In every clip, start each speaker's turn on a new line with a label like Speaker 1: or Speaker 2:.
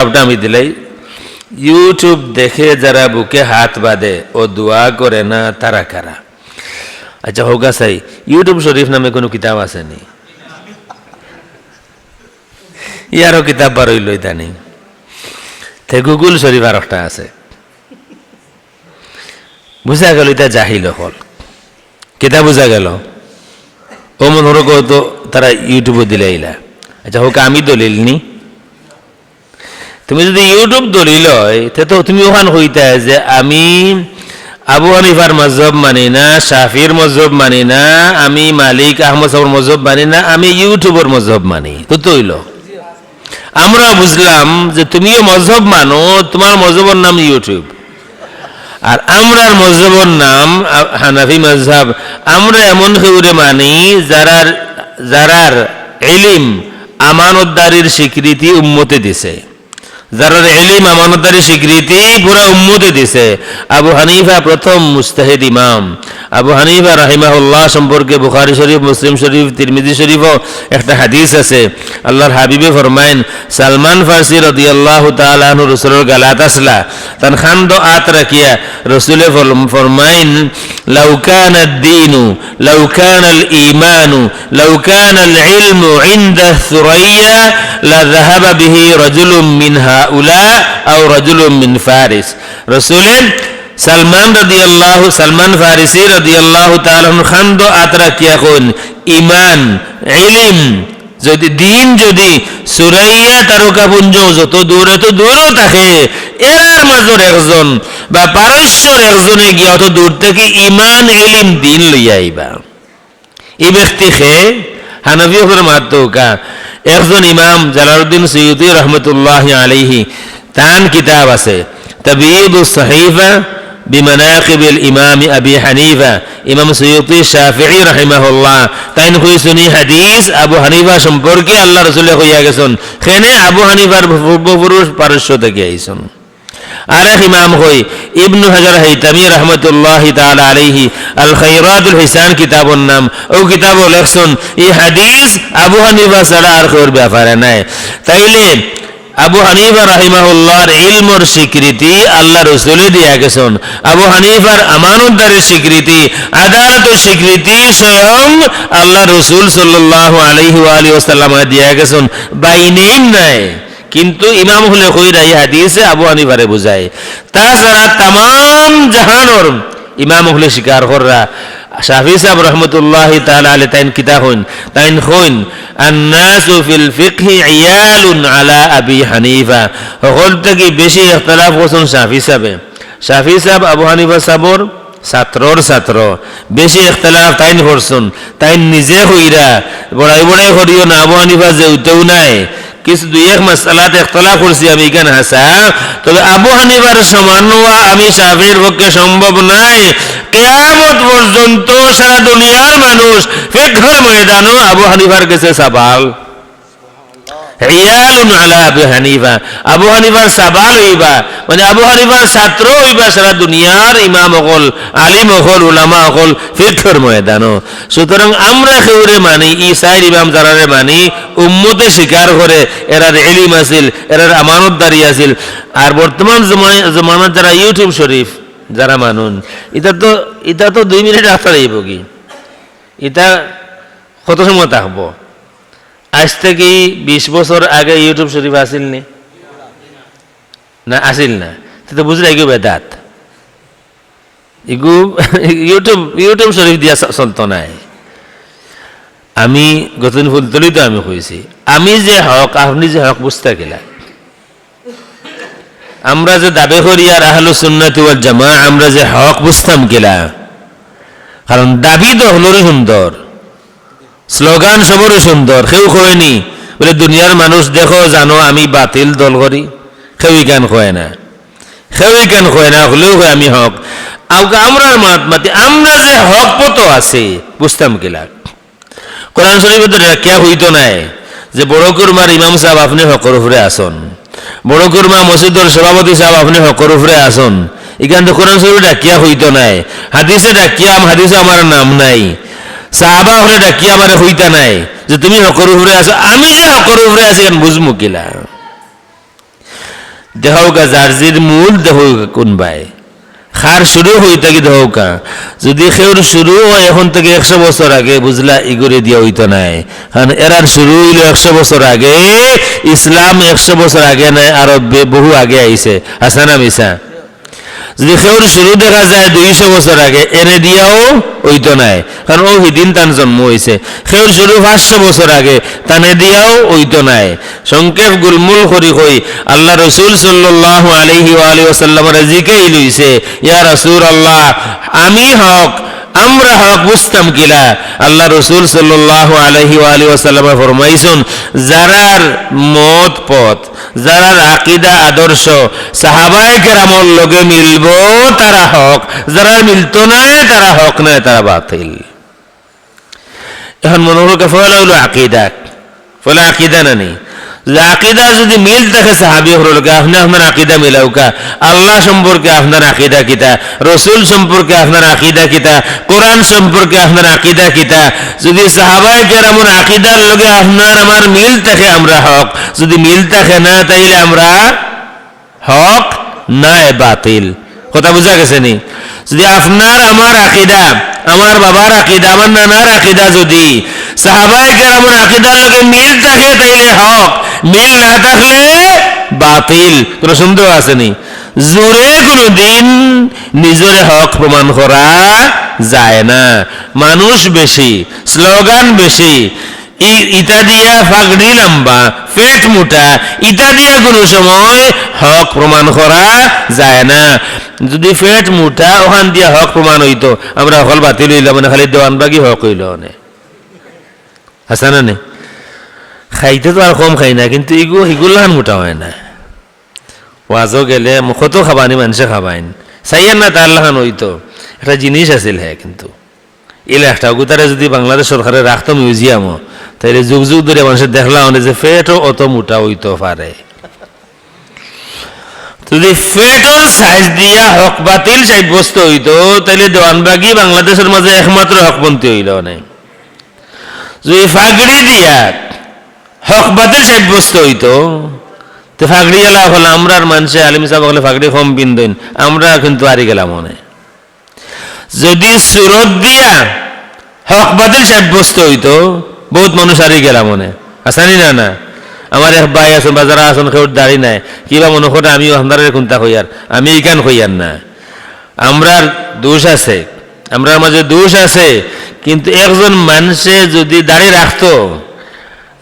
Speaker 1: জবাবটা আমি দিলাই। ইউটিউব দেখে যারা বুকে হাত বাঁধে, ও দোয়া করে না, তারা কারা? আচ্ছা হোগা সাই ইউটিউব শরীফ নামে কোনো কিতাব আসেনি ইয়ারও কিতাব বারই লই তানি তে গুগল শরীফ আর একটা আছে। বুঝা গেল এটা জাহিল হল। কেতা বুঝা গেল? ও মনোর তো তারা ইউটিউবে দিলে আচ্ছা হোক, আমি দলিল নি। তুমি যদি ইউটিউব দলিল লয়, তে তুমি ওখান হইতা যে আমি আবু হানিফার মজহব মানি না, শাফির মজহব মানি না, আমি মালিক আহমদ মজহব মানি না, আমি ইউটিউবের মজহব মানি। তো তৈল। আমরা বুঝলাম যে তুমিও মজহব মানো, তোমার মজহবের নাম ইউটিউব। আর আমরার মজহবর নাম হানাফি মজহাব। আমরা এমন কেউরে মানি, যারার যারার এলিম আমানতদারির স্বীকৃতি উম্মতে দিছে। যার এলিম আমানতারি স্বীকৃতি পুরা উম্মতে দিছে। আবু হানিফা প্রথম মুস্তাহিদ ইমাম। আবু হানিফা রাহিমাহুল্লাহ সম্পর্কে বুখারি শরীফ, মুসলিম শরীফ, তিরমিজি শরীফও একটা হাদিস আছে। আল্লাহর হাবিবে ফরমাইন সালমান ফার্সি রদি আল্লাহ তালু রসুলের গালাত আসলা তান খান্দ আত রাখিয়া রসুলে ফরমাইন লাউকান দিনু লাউকান ইমানু লাউকান ইলমু ইন্দা সুরাইয়া লাহাবা বিহি রজুলুম মিন হাউলা আও রজুলুম মিন ফারিস। রসুলের সালমান রাদিয়াল্লাহু, সালমান ফারিসি রাদিয়াল্লাহু তাআলা ঈমান, ইলম, যদি দিন, যদি সুরাইয়া তারকাপুঞ্জ যত দূরে তো দূরও থাকে, এরার মাঝের একজন বা পারস্যর একজনে গিয়া অত দূর থেকে ইমান এলিম দিন লইয়া আইবা। এই ব্যক্তি খে হানবি হবের একজন ইমাম জালালউদ্দিন সৈয়দি রহমতুল্লাহ আলাইহি তান কিতাব আছে তবিয়দুস সাহিফা بمناقب الإمام أبي حنيفة إمام سيوطي الشافعي رحمه الله তাইন কইছুনি হাদিস আবু হানিফা সম্পর্কে আল্লাহ রসুলে কইয়া গেছেন খেনে আবু হানিফার পূর্বপুরুষ পারস্য থেকে আইসন আরেক ইমাম হই ইবনু হাজার হাইতামি রহমতুল্লাহ তাআলা আলাইহি আল খাইরাতুল হিসান কিতাবর নাম। ও কিতাব লেখছন এই হাদিস আবু হানিফা ছাড়া আর কেউর ব্যাপারে নাই। তাইলে আবু হানিফা রাহিমাহুল্লাহর ইলমর স্বীকৃতি আল্লাহ রসুলে দিয়া গেছেন। আবু হানিফার আমানতদারের স্বীকৃতি, আদালতের স্বীকৃতি স্বয়ং আল্লাহ রসুল সাল্লাহ আলহি আলী ওসাল্লাম দিয়া গেছেন। বাইনেম নাই। কিন্তু ইমাম হলে কইরা ইহা দিয়েছে আবু হানিফারে বুঝায়। তাছাড়া তাম জাহানোর ইমাম হলে স্বীকার কররা শাফি সাহেব রহমতুল্লাহ তাআলা আলে তাইন কিতা হইন তাইন হইন আন্নাসু ফিল ফিকহি ইয়ালুন আলা আবি হানিফা। হল থেকে বেশি ইখতিলাফ হোসেন শাফি সাহেবে। শাফি সাহেব আবু হানিফা সাবর ছাত্রর ছাত্র। বেশি ইখতলাফ তাইন করছুন, তাইন নিজে হইরা, বড়াই বড়াই করিও না, আবু হানিফা যে উঠেও নাই। কিছু দুই এক মাসালাতে একতলা করছি আমি এখানে হাসা তবে আবু হানিবার সমান হওয়া আমি সাফির পক্ষে সম্ভব নাই কেয়ামত পর্যন্ত সারা দুনিয়ার মানুষ ফেকর ময়দানও আবু হানিবার কাছে সাবাল হিয়ালুন আলা আবু হানিফা। আবু হানিফার সাবাল হইবা মানে আবু হানিফার ছাত্র হইবা সারা দুনিয়ার ইমাম অকল, আলিম অকল, উলামা অকল ফিকর ময়দানো সুতরাং আমরা কেউরে মানি ই সাইর ইমাম যারারে মানি, উম্মতে স্বীকার করে, এরার এলিম আছিল, এরার আমানতদারি আছিল। আর বর্তমান জমানার যারা ইউটিউব শরীফ, যারা মানুন এটা তো এটা তো দুই মিনিট রাস্তা যাইব কি এটা কত সময় থাকব? আজ থেকে বিশ বছর আগে ইউটিউব শরীফ আসিল নি? আসিল না। তো বুঝলে, এগু বেদাত। ইউটিউব ইউটিউব শরীফ দিয়া চলতো নাই। আমি গতদিন ফুলতলি তো আমি কইছি আমি যে হক, আপনি যে হক বুঝতে গেলা। আমরা যে দাবি করি, আর আহলু সুন্নাতি ওয়াল জামা আমরা যে হক বুঝতাম গেলা। কারণ দাবি তো হলোরই সুন্দর। স্লোগান সবরই সুন্দর কেউ কয়নি বলে দুনিয়ার মানুষ দেখো, জানো আমি বাতিল দল করি কেউই কেন কয় না। কেউই কেন কয় না, হলেও কয় আমি হক। আমরার মাত মাতি আমরা যে হক পত আছে বুঝতাম কিলা কোরআন শরীফে তো রেখিয়া হইতো নাই, যে বড় কুরমার ইমাম সাহেব আপনি হকর উপরে আসন। বড় কুরমা মসজিদর সভাপতি সাহেব আপনি হকর উপরে আসন। এখান তো কোরআন শরীফে ডাকিয়া হইতো নাই। হাদিসে ডাকিয়া হাদিসে আমার নাম নাই। সাহাবা হলে ডাকিয়া আমার হইতা নাই যে তুমি হকর উপরে আছো, আমি যে হকর উপরে আছি এখন বুঝমু কিলা? দেহকা জার্জির মূল দেহকা কোনবাই খার শুরু হই থাকি দেহকা। যদি সেওর শুরু হয়, এখন থেকে একশো বছর আগে বুঝলা ইগরে দিয়া হইতো নাই। কারণ এরার শুরু হইল একশো বছর আগে, ইসলাম একশো বছর আগে নাই আরও বে- বহু আগে আইছে। আসা না মিসা। যদি সেওর শুরু দেখা যায় দুইশো বছর আগে, এনে দিয়াও ওইতো নাই। কারণ ও সিদিন তান জন্ম হয়েছে সেওর শুরু পাঁচশো বছর আগে, তানে দিয়াও ওইতো নাই। সংক্ষেপ গুলমুল করি কই আল্লাহ রসুল সাল্লাহ আলহি আলী ওসাল্লামরে জিকেই লইছে ইয়া রসুল আল্লাহ আমি হক আমরা হক বুঝতাম কিলা আল্লাহ রসুল সাল্লাহ আলহি আলি ওসাল্লাম ফরমাইছুন, যারার মত পথ, যারার আকিদা, আদর্শ সাহাবাই কেরামর লগে মিলব তারা হক যারা মিলতো না তারা হক নয় তারা বাতিল। এখন মনে হলো ফলে হলো আকিদা। ফলে আকিদা না নেই? আকিদা যদি মিল থাকে সাহাবি হলোকে আপনি আপনার আকিদা মিলাউকা আল্লাহ সম্পর্কে আপনার আকিদা কিতা? রসুল সম্পর্কে আপনার আকিদা কিতা? কোরআন সম্পর্কে আপনার আকিদা কিতা? যদি সাহাবাই কেরামন আকিদার লগে আপনার আমার মিল থাকে আমরা হক, যদি মিল থাকে না, তাইলে আমরা হক নাই, বাতিল। কথা বুঝা গেছে নি? যদি আপনার আমার আকিদা, আমার বাবার আকিদা, আমার নানার আকিদা যদি সাহাবাই কেরামন আকিদার লগে মিল থাকে, তাইলে হক। মিল না থাকলে বাতিল। কোনো সন্দেহ আছে নি? জোরে কোনোদিন নিজরে হক প্রমাণ করা যায় না। মানুষ বেশি, স্লোগান বেশি ইটা দিয়া ফাগড়ি লম্বা, পেট মোটা, ইটা দিয়া কোনো সময় হক প্রমাণ করা যায় না। যদি পেট মোটা, ওখান দিয়া হক প্রমাণ হইতো, আমরা অকল বাতিল হইলাম মানে খালি দেওয়ান বাগি হক হইল নে। হাসা না নে? খাইতে তো আর কম খাই না কিন্তু ইগু ইগুলান মোটা হয় না ওয়াজও গেলে মুখতো খাবানি মানুষে খাবাইন চাইয়ের না তার লাহান হইতো একটা জিনিস আছিল হ্যাঁ কিন্তু এই লাখটা গোটারে যদি বাংলাদেশ সরকারে রাখতো মিউজিয়ামও তাহলে যুগ যুগ ধরে মানুষের দেখলাম যে ফেটও অত মোটা হইতে পারে যদি ফেটর সাইজ দিয়া হক বাতিল সাব্যস্ত হইতো তাহলে দেওয়ানবাগি বাংলাদেশের মাঝে একমাত্র হকপন্থী হইল নাই যদি ফাগড়ি দিয়া হক বাতিল সাব্যস্ত হইতো। তো ফাগড়ি গেলা হলে, আমরার মানুষে আলিম সাহেব হলে ফাগড়ি কম পিন্দইন আমরা কিন্তু হারি গেলাম মনে। যদি সুরত দিয়া হক বাতিল সাব্যস্ত হইতো, বহুত মানুষ হারি গেলাম মনে। আসানি না না। আমার এক ভাই আছেন, বাজারা আছেন, কেউ দাড়ি নাই। কিবা মনে করে আমিও আপনার কোনটা কইয়ার আমি ইকান কইয়ার না। আমরার দোষ আছে, আমরার মাঝে দোষ আছে, কিন্তু একজন মানুষে যদি দাড়ি রাখতো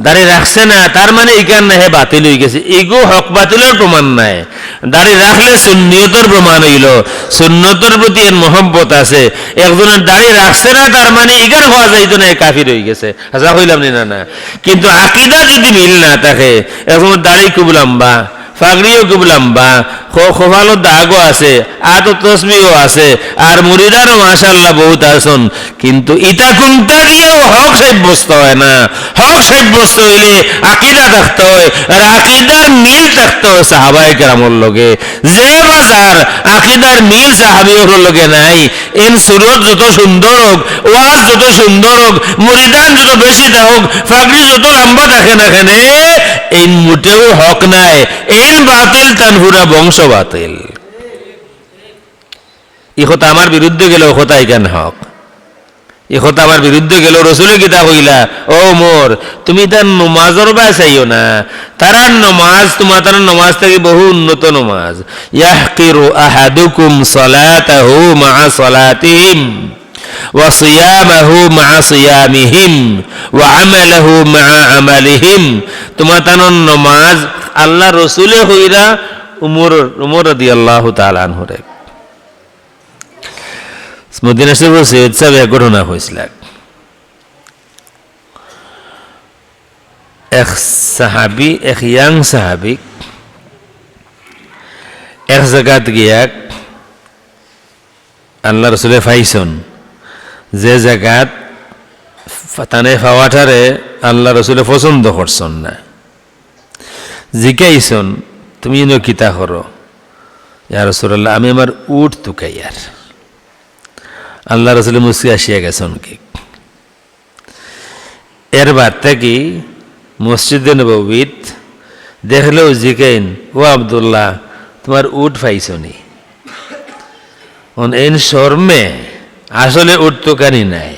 Speaker 1: দাড়ি রাখছে না, তার মানে ইকান না হে বাতিল হয়ে গেছে। এগো হক বাতিলের প্রমাণ নাই। দাড়ি রাখলে সুন্নিয়তর প্রমাণ হইল। সুন্নতর প্রতি এর মহব্বত আছে। একজনের দাড়ি রাখছে না, তার মানে ইগার হওয়া যাইত না কাফির হয়ে গেছে। হাজা হইলাম না না কিন্তু আকিদা যদি মিল না তাকে একজনের দাড়ি খুব লম্বা। ফাগড়িও লম্বা। খোফালো দাগও আছে, আতো তসবিও আছে, আর মুরিদারও মাশাল্লাহ বহুত আছেন কিন্তু ইটা কোনটা দিয়েও হক সাব্যস্ত হয় না। হক সাব্যস্ত হইলে আকিদা থাকতে হয়, আর আকিদার মিল থাকতে হয় সাহাবাই কেরামর লগে। যে বাজার আকিদার মিল সাহাবিওর লগে নাই এন সুরত যত সুন্দর হোক, ওয়াজ যত সুন্দর হোক, মরিদান যত বেশি থাকুক ফাগড়ি যত লম্বা থাকে না কেনে এই মোটেও হক নাই। এন বাতিল তানহুরা বংশ বাতিল। ই কথা আমার বিরুদ্ধে গেলে কথা ইকান হক? এ কথা আমার বিরুদ্ধে গেল রসুলে গীতা হইলা ও মোর তুমি তার নমাজর বা চাইও না তারার নমাজ তোমার তার নমাজ থেকে বহু উন্নত নমাজ ইয়াহকিরু আহাদুকুম সালাতাহু মা সালাতিহিম وصيامه مع صيامهم وعمله مع عملهم তোমার তার নমাজ আল্লাহ রসুলে হইরা উমর উমর রাদিয়াল্লাহু তাআলা আনহুরে মদিনা শরীফ সৈয়দ ঘটনা হয়েছিল। এক সাহাবি, এক ইয়াং সাহাবি, এক জায়গাত গিয়া আল্লাহ রসুলে ফাইছন যে জায়গাত তানে ফাওয়াটারে আল্লাহ রসুলে পছন্দ করছন না। জিকাইছন তুমি কিতা করো? ইয়া রসুল্লাহ আমি আমার উঠ তুকাইয়ার। আল্লাহ রসুল মুসি আসিয়া গেছেন কি এর বাদ থেকে মসজিদে নবীত দেখলেও জিকেন ও আবদুল্লাহ, তোমার উট পাইছনি এন শর্মে আসলে উট তো কানি নাই।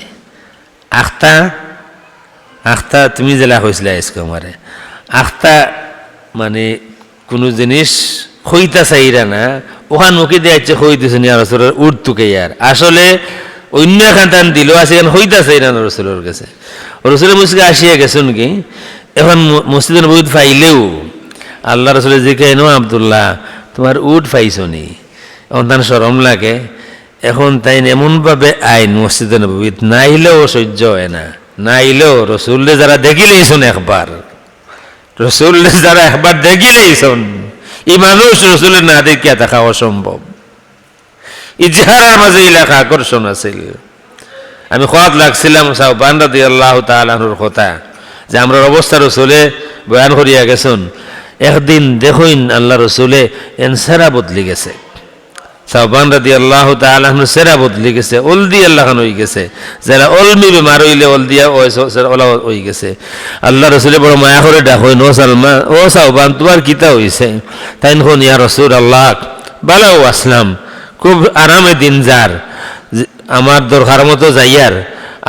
Speaker 1: আখতা আখতা, তুমি জেলা হয়েছিলে আজকে আমারে আখতা মানে কোনো জিনিস খইতা চাইরা না, ওখান মুখে দিয়ে আছে খইতেছে নি রসুলের উঠ তুকে ইয়ার। আসলে অন্য এখান টান দিল আছে এখন হইতা চাইরা না রসুলের কাছে। রসুলের মুসকে আসিয়া গেছেন কি, এখন মসজিদের বইত ফাইলেও আল্লাহ রসুলের জিকে নো আবদুল্লাহ, তোমার উঠ পাইছো নি, এখন তার সরম লাগে, এখন তাই এমনভাবে আইন মসজিদে নবীত না আইলেও সহ্য হয় না না আইলেও রসুল্লে যারা দেখিলেই শোন একবার রসুল্লে যারা একবার দেখিলেই শোন এই মানুষ রসুলের না দেখিয়া দেখা অসম্ভব। ইজহারার মাঝে এলাকা আকর্ষণ আছিল আমি খাদ লাগছিলাম সাহবান রাদি আল্লাহ তালাহুর কথা, যে আমরা অবস্থা রসুলে বয়ান করিয়া গেছেন, একদিন দেখুন আল্লাহ রসুলে এনসারা বদলি গেছে। সাহবান রাদি আল্লাহ তালাহন সেরা বদলি গেছে অলদি আল্লাহ খান হয়ে গেছে। যারা অলমি বেমার হইলে অলদিয়া ওলা হয়ে গেছে। আল্লাহ রসুলে বড় মায়া করে ডাক হইন ও সালমান ও সাহবান তোমার কিতা হইছে? তাই হন ইয়া রসুল আল্লাহ বালাও আসলাম, খুব আরামে দিন যার আমার দরকার মতো যাইয়ার,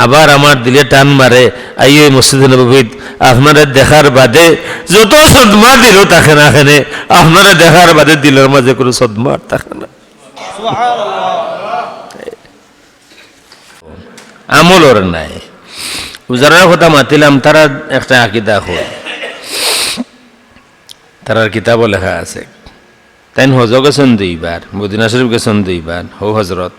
Speaker 1: আবার আমার দিলে টান মারে, আইয়ে মসজিদ নবীত আপনারা দেখার বাদে যত সদমা দিল তাকে না এখানে আপনারা দেখার বাদে দিলের মাঝে কোনো সদমার থাকে না। আমল ওর নাই। যারা কথা মাতিলাম, তারা একটা আকিদা হয়। তারার কিতাবও লেখা আছে। তাই হজ গেছেন দুইবার, মদিনা শরীফ গেছেন দুইবার, হো হজরত।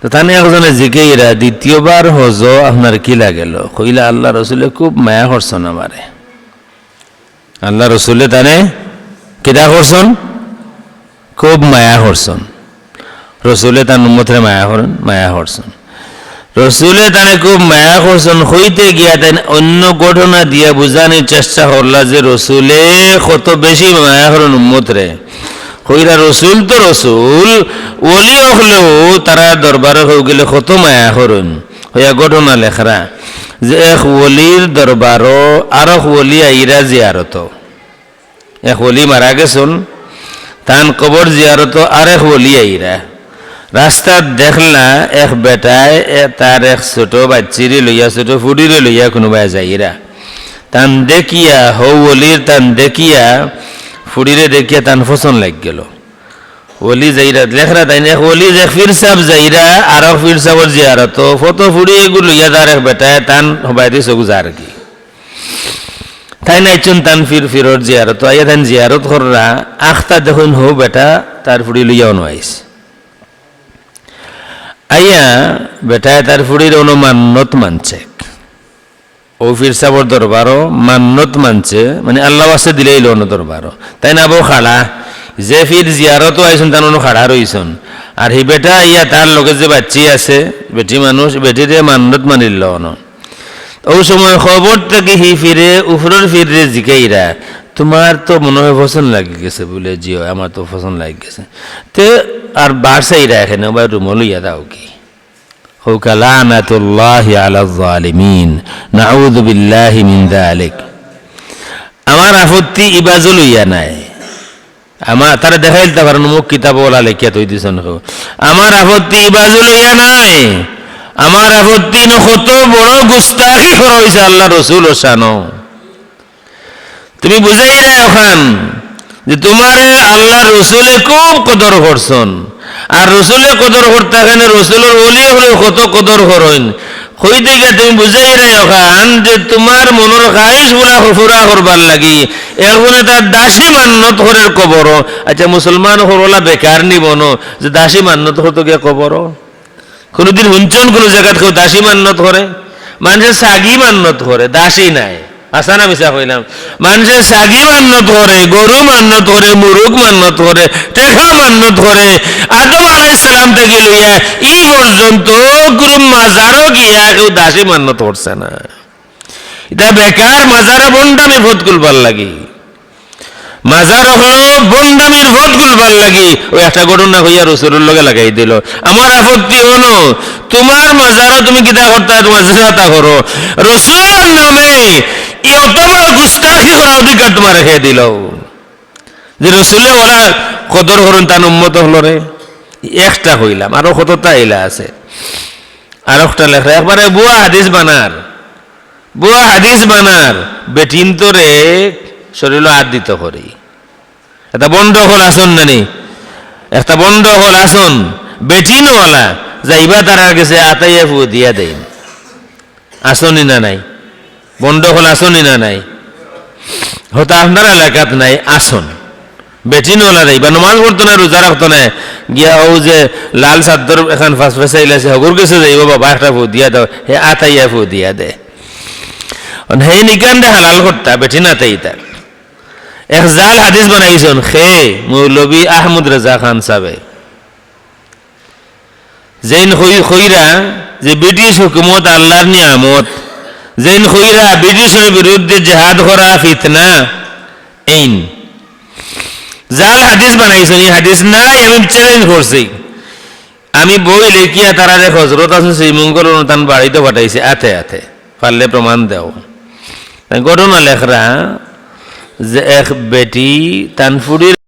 Speaker 1: তো তানে একজনে জিকেইরা, দ্বিতীয়বার হজ আপনার কি লাগেল? কইলা, আল্লাহ রসুলে খুব মায়া করছেন আমারে। আল্লাহ রসুলে তানে কিতা করছেন? খুব মায়া করছেন। রসুলে তার উম্মতরে মায়া করেন, মায়া করছেন। রসুলে তানে খুব মায়া করছেন, হইতে গিয়া তাই অন্য ঘটনা দিয়া বুঝানোর চেষ্টা করলা যে রসুলে কত বেশি মায়া করেন উম্মতরে। কইরা রসুল তো রসুল, ওলি হলেও তারা দরবারে হয়ে গেলে কত মায়া করেন। হইয়া ঘটনা লেখরা, যে এক ওলির দরবারও আর ওলি আইরা জিয়ারত। এক ওলি মারা গেছন তান কবর জিয়ারত আর এক ওলি আইরা। রাস্তাত দেখলা এক বেটায় তার এক ছোট বাচ্চিরে লইয়া, ছোট ফুডিরে লইয়া কোনোবাই যাইরা তান দেখিয়া, হৌ অলির তান দেখিয়া, ফুডিরে দেখিয়া তান পছন্দ লাগ গেল। ওলি যাইরা, লেখরা তাই এক ওলি যে ফির সাহ যাইরা, আর ফির সাহর জিয়ারত, ফটো ফুড়ি এগুলো লইয়া তার এক বেটায় তান হবাই চকু যার কি তাই নাইচুন তান ফির ফিরর জিয়ারত আইয়া তান জিয়ারত কররা, আখতা দেখুন হো বেটা, তার ফুড়ি লইয়া অনুয়াইস আইয়া বেটায় তার ফুড়ির অনু মান্নত মানছে। ও ফির সাবর দরবারও মান্নত মানছে মানে আল্লাহ আছে দিলেই লোন দরবারও। তাই না বউ খাড়া যে ফির জিয়ারতও আইসুন তার অনু খাড়া রইছন আর হি বেটা ইয়া তার লগে যে বাচ্চি আছে, বেটি মানুষ, বেটিরে মান্নত মানিল অন ওই সময় খবর থেকে হি ফিরে, উফরের ফিরে জিকাইরা, তোমার তো মনে হয় পছন্দ লাগি গেছে বলে, জিও, আমার তো পছন্দ লাগি গেছে। তে আর বারসাইরা এখানে বা রুমো লইয়া দাও কি? হোক লানাতুল্লাহি আলা জালিমিন, নাউযু বিল্লাহি মিন যালিক। আমার আপত্তি ইবাজু লইয়া নাই। আমার, তারা দেখাইতে পারেন মুখ কিতাব ওলা লেখিয়া তৈ। দিছেন। আমার আপত্তি ইবাজু লইয়া নাই। আমার আপত্তি ন কত বড় গুস্তাখি হয়েছে আল্লাহ রসুল ওসানো তুমি বুঝাই রে ওখান যে তোমারে আল্লাহ রসুলে খুব কদর করছন। আর রসুলে কদর করতে এখানে রসুলের অলি হলে কত কদর করেন। হই থেকে তুমি বুঝাই রে ওখান যে তোমার মনের খাইশগুলা ফুরা করবার লাগি। এরপরে তার দাসী মান্নত হরের কবর আচ্ছা মুসলমান হরলা বেকার নিবন যে দাসী মান্নত হতো গিয়া কবর কোনোদিন হুঞ্চন কোনো জায়গাত কেউ দাসী মান্নত করে। মানুষের সাগি মান্নত করে, দাসী নাই। আসা না মিশা কইলাম। মানুষের সাগি মান্নত করে, গরু মান্নত করে, মুরুগ মান্নত করে টেকা মান্নত করে। আদম আলাইসালাম থেকে লইয়া ই পর্যন্ত কোনো মাজারও গিয়া কেউ দাসী মান্নত করছে না। এটা বেকার মাজারে বন্ডামি ভোট করবার লাগি। মাজার হলো বন্ডামির ভোট গুলবার লাগি। ওই একটা ঘটনা হইয়া রসুলের লগে লাগাই দিল। আমার আপত্তি হলো, তোমার মাজারও তুমি কিতা করতে তোমার জেনাতা করো। রসুলের নামে অত বড় গুস্তাখি করা অধিকার তোমার রেখে দিল। যে রসুলে ওরা কদর করুন তার উন্মত হলরে একটা হইলাম, আরও কতটা এলা আছে। আর একটা লেখা, একবারে বুয়া হাদিস বানার। বুয়া হাদিস বানার। বেটিন তোরে শরীর হাত দিত করি। এটা বন্ধ হল আসন নানি একটা বন্ধ হল আসন বেটিনওয়ালা যাইবা তারা গেছে, আতাইয়া ফু দিয়া দেন আসনি না নাই। বন্ধ হল আসনি না নাই। হয়তো আপনার এলাকাত নাই আসন। বেটিনওয়ালা যাইবা নমাজ পড়তো না, রোজা রাখতো না। গিয়া ও যে লাল চাদর এখন ফাঁস ফেসাইলাছে হগর গেছে যাইব বাবা, একটা ফু দিয়া দাও, হে আতাইয়া ফু দিয়া দে। হে নিকান হালাল করতা বেটি না তাই তার এক জাল হাদিস বানাইছন, খে, মৌলবী আহমদ রাজা খান সাবে যেইন খইরা যে ব্রিটিশ হুকুমত আল্লাহর নিয়ামত যেইন খইরা ব্রিটিশের বিরুদ্ধে জেহাদ করা ফিতনা, এইন। জাল হাদিস বানাইছেন, এই হাদিস নাই, আমি চ্যালেঞ্জ করছি। আমি বই লেখিয়া তারা দেখো হজরত আছে শ্রীমঙ্গল অনুষ্ঠান বাড়িতে পাঠাইছে, আতে আতে, পারলে প্রমাণ দেও। ঘটনা লেখরা যে এক বেটি তানফুরির